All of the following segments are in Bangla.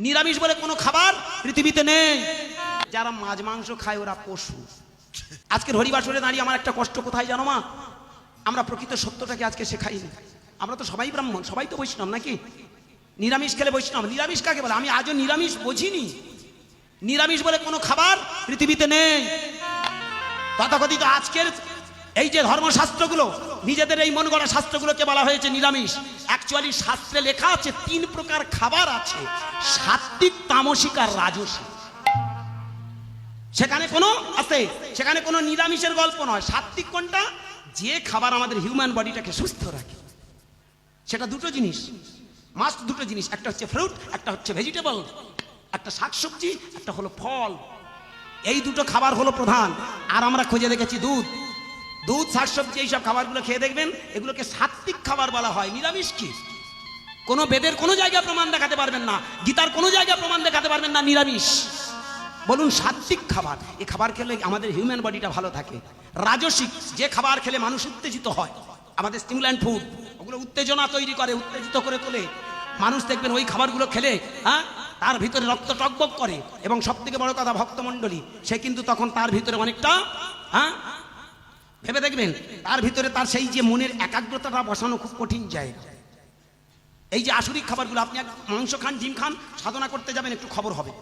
নিরামিষ বলে কোনো খাবার পৃথিবীতে নেই। যারা মাছ, মাংস খায়, ওরা পশু। আজকের হরিবাসরে দাঁড়িয়ে আমার একটা কষ্ট কোথায় জানো মা? আমরা প্রকৃত সত্যটাকে আজকে শেখাইনি। আমরা তো সবাই ব্রাহ্মণ, সবাই তো বৈষ্ণব নাকি? নিরামিষ খেলে বৈষ্ণব, নিরামিষ কাকে বলে? আমি আজও নিরামিষ বুঝিনি। নিরামিষ বলে কোনো খাবার পৃথিবীতে নেই। তথাকথিত আজকের এই যে ধর্মশাস্ত্রগুলো নিজেদের এই মন গড়া শাস্ত্রগুলোকে বলা হয়েছে নিরামিষ। অ্যাকচুয়ালি শাস্ত্রে লেখা আছে, তিন প্রকার খাবার আছে। সাত্বিক, তামসিক আর রাজসিক। সেখানে কোনো আছে, সেখানে কোনো নিরামিষের গল্প নয়। সাত্বিক কোনটা? যে খাবার আমাদের হিউম্যান বডিটাকে সুস্থ রাখে। সেটা দুটো জিনিস। মাস্ট দুটো জিনিস। একটা হচ্ছে ফ্রুট একটা হচ্ছে ভেজিটেবল একটা শাকসবজি, একটা হলো ফল। এই দুটো খাবার হলো প্রধান। আর আমরা খুঁজে দেখেছি দুধ। দুধ শাকসবজি এইসব খাবারগুলো খেয়ে দেখবেন, এগুলোকে সাত্বিক খাবার বলা হয়, নিরামিষ কি? কোনো বেদের কোনো জায়গায় প্রমাণ দেখাতে পারবেন না, গীতার কোনো জায়গায় প্রমাণ দেখাতে পারবেন না, নিরামিষ। বলুন সাত্বিক খাবার এই খাবার খেলে আমাদের হিউম্যান বডিটা ভালো থাকে। রাজসিক, যে খাবার খেলে মানুষ উত্তেজিত হয়, আমাদের স্টিমুল্যান্ট ফুড ওগুলো উত্তেজনা তৈরি করে, উত্তেজিত করে তোলে। মানুষ দেখবেন ওই খাবারগুলো খেলে হ্যাঁ তার ভিতরে রক্ত টকবক করে, এবং সব থেকে বড় কথা ভক্তমণ্ডলী, সে কিন্তু তখন তার ভিতরে অনেকটা হ্যাঁ ভেবে দেখবেন, তার ভিতরে তার সেই যে মনের একাগ্রতাটা বসানো খুব কঠিন জায়গা এই যে আসরিক খাবারগুলো, আপনি মাংস খান, ডিম খান, সাধনা করতে যাবেন, একটু খবর হবে।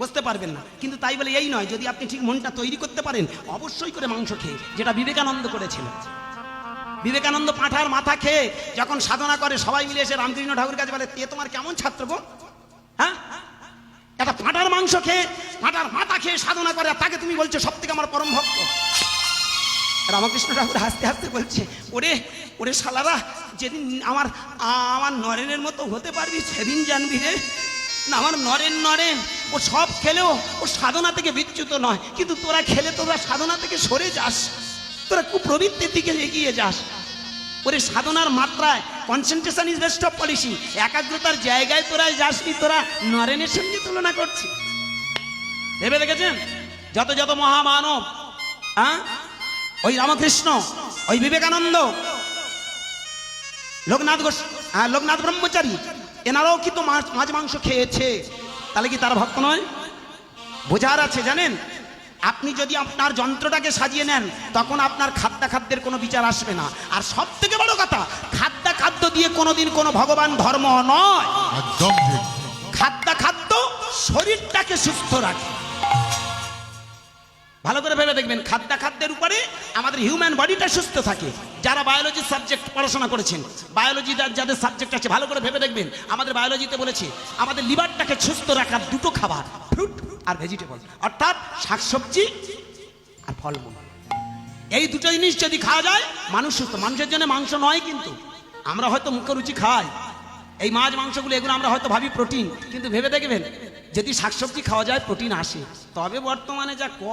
বুঝতে পারবেন না। কিন্তু তাই বলে এই নয়, যদি আপনি ঠিক মনটা তৈরি করতে পারেন, অবশ্যই করে মাংস খেয়ে, যেটা বিবেকানন্দ করেছিলেন বিবেকানন্দ পাঁঠার মাথা খেয়ে যখন সাধনা করে, সবাই মিলে এসে রামকৃষ্ণ ঠাকুর কাছে বলে তে তোমার কেমন ছাত্র গো? হ্যাঁ? একটা পাঁঠার মাংস খেয়ে, পাঁঠার মাথা খেয়ে সাধনা করে তাকে তুমি বলছো সব থেকে আমার পরম ভক্ত। রামকৃষ্ণ ঠাকুর হাসতে হাসতে বলছে, ওরে ওরে শালারা, যেদিন আমার আমার নরেনের মতো হতে পারবি, সেদিন জানবি রে। না, আমার নরেন নরেন, ও সব খেলেও ও সাধনা থেকে বিচ্যুত নয়। কিন্তু তোরা খেলে তোরা সাধনা থেকে সরে যাস। তোরা কুপ্রবৃত্তির দিকে এগিয়ে যাস। ওরে, সাধনার মাত্রায় concentration is best of policy একাগ্রতার জায়গায় তোরা যাসনি, তোরা নরেনের সঙ্গে তুলনা করছিস। ভেবে দেখেছেন? যত যত মহামানব হ্যাঁ ওই রামকৃষ্ণ ওই বিবেকানন্দ। লোকনাথ ঘোষ হ্যাঁ লোকনাথ ব্রহ্মচারী এনারাও কিন্তু মাছ মাছ মাংস খেয়েছে। তাহলে কি তার ভক্ত নয়? বোঝার আছে জানেন? আপনি যদি আপনার যন্ত্রটাকে সাজিয়ে নেন তখন আপনার খাদ্য খাদ্যের কোনো বিচার আসবে না। আর সব থেকে বড় কথা খাদ্য খাদ্য দিয়ে কোনোদিন কোনো ভগবান ধর্ম নয়। একদম খাদ্য খাদ্য শরীরটাকে সুস্থ রাখে। ভালো করে ভেবে দেখবেন, খাদ্য খাদ্যের উপরে আমাদের হিউম্যান বডিটা সুস্থ থাকে। যারা বায়োলজি সাবজেক্ট পড়াশোনা করেছেন বায়োলজি যাদের সাবজেক্ট আছে, ভালো করে ভেবে দেখবেন, আমাদের বায়োলজিতে বলেছে, আমাদের লিভারটাকে সুস্থ রাখার দুটো খাবার ফ্রুট আর ভেজিটেবল অর্থাৎ শাকসবজি আর ফলমূল। এই দুটো জিনিস যদি খাওয়া যায়, মানুষ সুস্থ। মানুষের জন্য মাংস নয় কিন্তু, আমরা হয়তো মুখরুচি খাই। এই মাছ, মাংসগুলো, এগুলো আমরা হয়তো ভাবি প্রোটিন কিন্তু ভেবে দেখবেন, যদি শাকসবজি খাওয়া যায় প্রোটিন আসে। তবে বর্তমানে যা ক